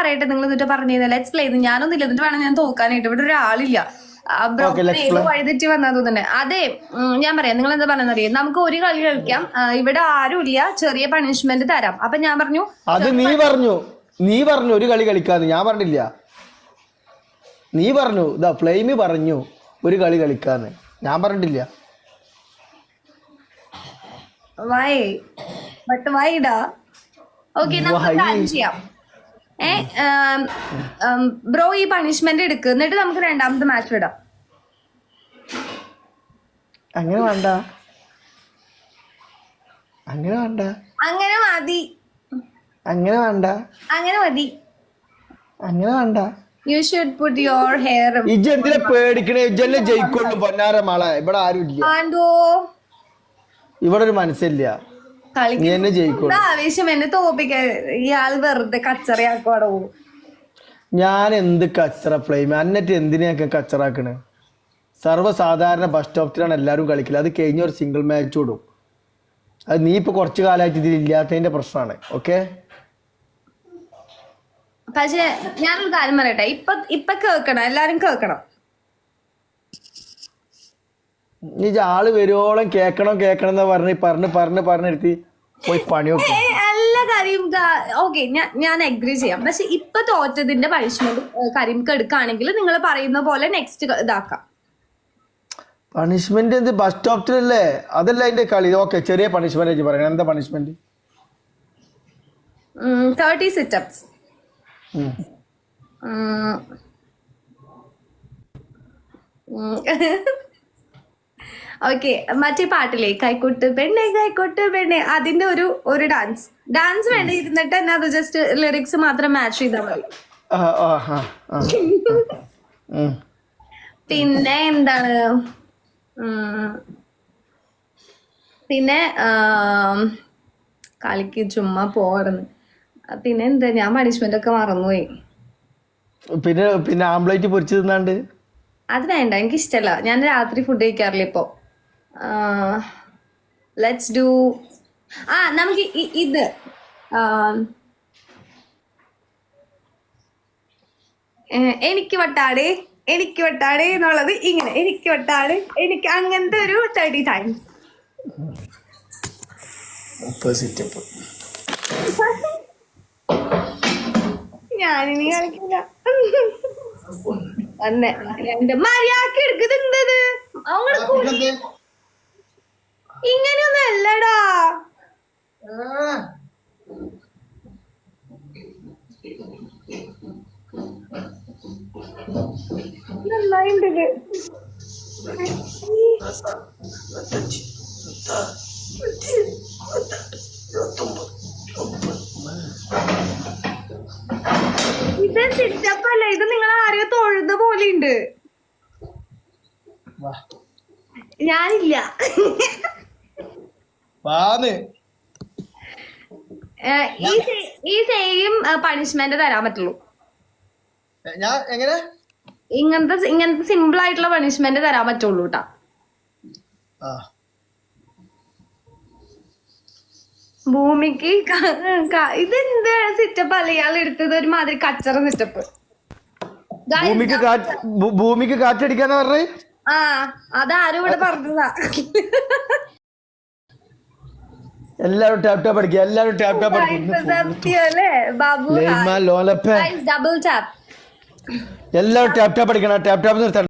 പറയട്ടെ നിങ്ങൾ എന്നിട്ട് പറഞ്ഞു ലെറ്റ്സ് പ്ലേ ഞാനൊന്നും ഇല്ല എന്നിട്ട് വേണം ഞാൻ തോക്കാനായിട്ട് ഇവിടെ ഒരാളില്ല. വഴിതെറ്റി വന്നാൽ തോന്നുന്നുണ്ട്. അതെ ഞാൻ പറയാം. നിങ്ങൾ എന്താ പറയുന്നത് അറിയാം? നമുക്ക് ഒരു കളി കളിക്കാം. ഇവിടെ ആരുമില്ല. ചെറിയ പണിഷ്മെന്റ് തരാം. അപ്പൊ ഞാൻ പറഞ്ഞു അത് നീ പറഞ്ഞു. നീ പറഞ്ഞു ഒരു കളി കളിക്കാന്ന്. ഞാൻ പറഞ്ഞില്ല. നീ പറഞ്ഞു ഇതാ ഫ്ലെയിമി പറഞ്ഞു ഒരു കളി കളിക്കാന്ന്. ഞാൻ പറഞ്ഞിട്ടില്ല. വൈ ബട്ട് വൈഡാ ഓക്കെ നമുക്ക്? ചെയ്യാം. ഏ ബ്രോ ഈ പണിഷ്മെന്റ് എടുക്ക്. എന്നിട്ട് നമുക്ക് രണ്ടാമത്തെ മാച്ച് വിടാം. അങ്ങനെ വേണ്ട. അങ്ങനെ വേണ്ട. അങ്ങനെ മതി. അങ്ങനെ വേണ്ട. അങ്ങനെ മതി. അങ്ങനെ വേണ്ട. You should put your hair ഇജ്ജ് എന്തിനാ പേടിക്കണേ? ഇജ്ജല്ലേ ജയിക്കൊള്ളു പൊന്നാര മാളെ. ഇവിടെ ആരും ഇല്ല ആണ്ടോ ഇവിടെ ഒരു മനസ്സില്ല. എന്നെ ആവേശം? ഇയാൾ വെറുതെ ഞാൻ എന്ത് കച്ചറ ഫ്ലെയിം അന്നിട്ട് എന്തിനാ കച്ചറാക്കണ്? സർവസാധാരണ ബസ് സ്റ്റോപ്പിലാണ് എല്ലാരും കളിക്കൽ. അത് കഴിഞ്ഞ ഒരു സിംഗിൾ മാച്ച് വിടും അത് നീ ഇപ്പൊ കുറച്ചു കാലമായിട്ട് ഇതിൽ ഇല്ലാത്തതിന്റെ പ്രശ്നമാണ്. ഓക്കെ പക്ഷെ ഞാനൊരു കാര്യം പറയട്ടെ. ഇപ്പൊ ഇപ്പൊ കേൾക്കണം. എല്ലാരും കേൾക്കണം. ആൾ വരുവോളം കേക്കണം കേക്കണം എന്ന് പറഞ്ഞ് പറഞ്ഞ് പറഞ്ഞ് പറഞ്ഞിരുത്തി പോയി പണി എല്ലാ കാര്യം ഓക്കെ ഞാൻ ഞാൻ അഗ്രി ചെയ്യാം. പക്ഷെ ഇപ്പൊ തോറ്റതിന്റെ പണിഷ്മെന്റ് കരീംക്ക് എടുക്കുകയാണെങ്കിൽ നിങ്ങൾ പറയുന്ന പോലെ നെക്സ്റ്റ് ഇതാക്കാം. പണിഷ്മെന്റ് എന്ത്? ബസ് സ്റ്റോപ്പിലല്ലേ അതല്ല അതിന്റെ കളി. ഓക്കെ ചെറിയ പണിഷ്മെന്റ് പറയണം. എന്താ പണിഷ്മെന്റ് തേർട്ടി സിറ്റപ്സ് ഓക്കെ മറ്റേ പാട്ടില്ലേ കൈക്കോട്ട് പെണ്ണെ കൈക്കോട്ട് പെണ്ണെ അതിന്റെ ഒരു ഒരു ഡാൻസ് ഡാൻസ് വേണ്ട ഇരുന്നിട്ട് തന്നെ അത് ജസ്റ്റ് ലിറിക്സ് മാത്രം മാച്ച് ചെയ്താൽ മതി. പിന്നെ എന്താണ്? പിന്നെ കളിക്ക് ചുമ്മാ പോകരുന്ന് പിന്നെ എന്താ ഞാൻ പണിഷ്മെന്റ് ഒക്കെ മറന്നുപോയി. പിന്നെ പിന്നെ ആംബ്ലേറ്റ് പൊരിച്ചു തിന്നാണ്ട്? അത് വേണ്ട എനിക്ക് ഇഷ്ടമല്ല ഞാൻ രാത്രി ഫുഡ് കഴിക്കാറില്ല ഇപ്പോ. ലെറ്റ്സ് ഡു ആ നമുക്ക് ഇത് എനിക്ക് വട്ടാട് എനിക്ക് വട്ടാട് എന്നുള്ളത് ഇങ്ങനെ എനിക്ക് വട്ടാട് എനിക്ക് അങ്ങനത്തെ ഒരു തേർട്ടി ടൈംസ് ഞാനിനി കളിക്കില്ല അന്നെ രണ്ട് മര്യാദയ്ക്ക് എടുക്കുന്നത് എന്തത് അവങ്ങൾ ഇങ്ങനെയൊന്നും അല്ലടാ നന്നായിട്ടുണ്ട്. ഇത് സിറ്റപ്പല്ല അല്ല ഇത് നിങ്ങൾ ആരെയോ തൊഴുത പോലെ ഉണ്ട് ഞാനില്ല. വാന്ന്. ഈ സെയിം പണിഷ്മെന്റ് തരാൻ പറ്റുള്ളൂ. ഞാൻ എങ്ങനെ? ഇങ്ങനത്തെ ഇങ്ങനത്തെ സിമ്പിൾ ആയിട്ടുള്ള പണിഷ്മെന്റ് തരാൻ പറ്റുള്ളൂ കേട്ടാ ആ. ഭൂമിക്ക് ഇതെന്ത് സിറ്റപ്പ് അല്ല? ഇയാൾ എടുത്തത് ഒരു മാതിരി കച്ചറ സിറ്റപ്പ് ഭൂമിക്ക് ഭൂമിക്ക് കാറ്റടിക്കാന്ന് പറഞ്ഞേ? ആ അതാരും ഇവിടെ പറഞ്ഞതാ. എല്ലാവരും ടാപ്പ് ടാപ്പ് അടിക്കുക എല്ലാവരും ടാപ്പ് ടാപ്പ് അടിക്കും എല്ലാവരും ടാപ്പ് ടാപ്പ് അടിക്കണം ടാപ്പ് ടാപ്പ് നിർത്തണം.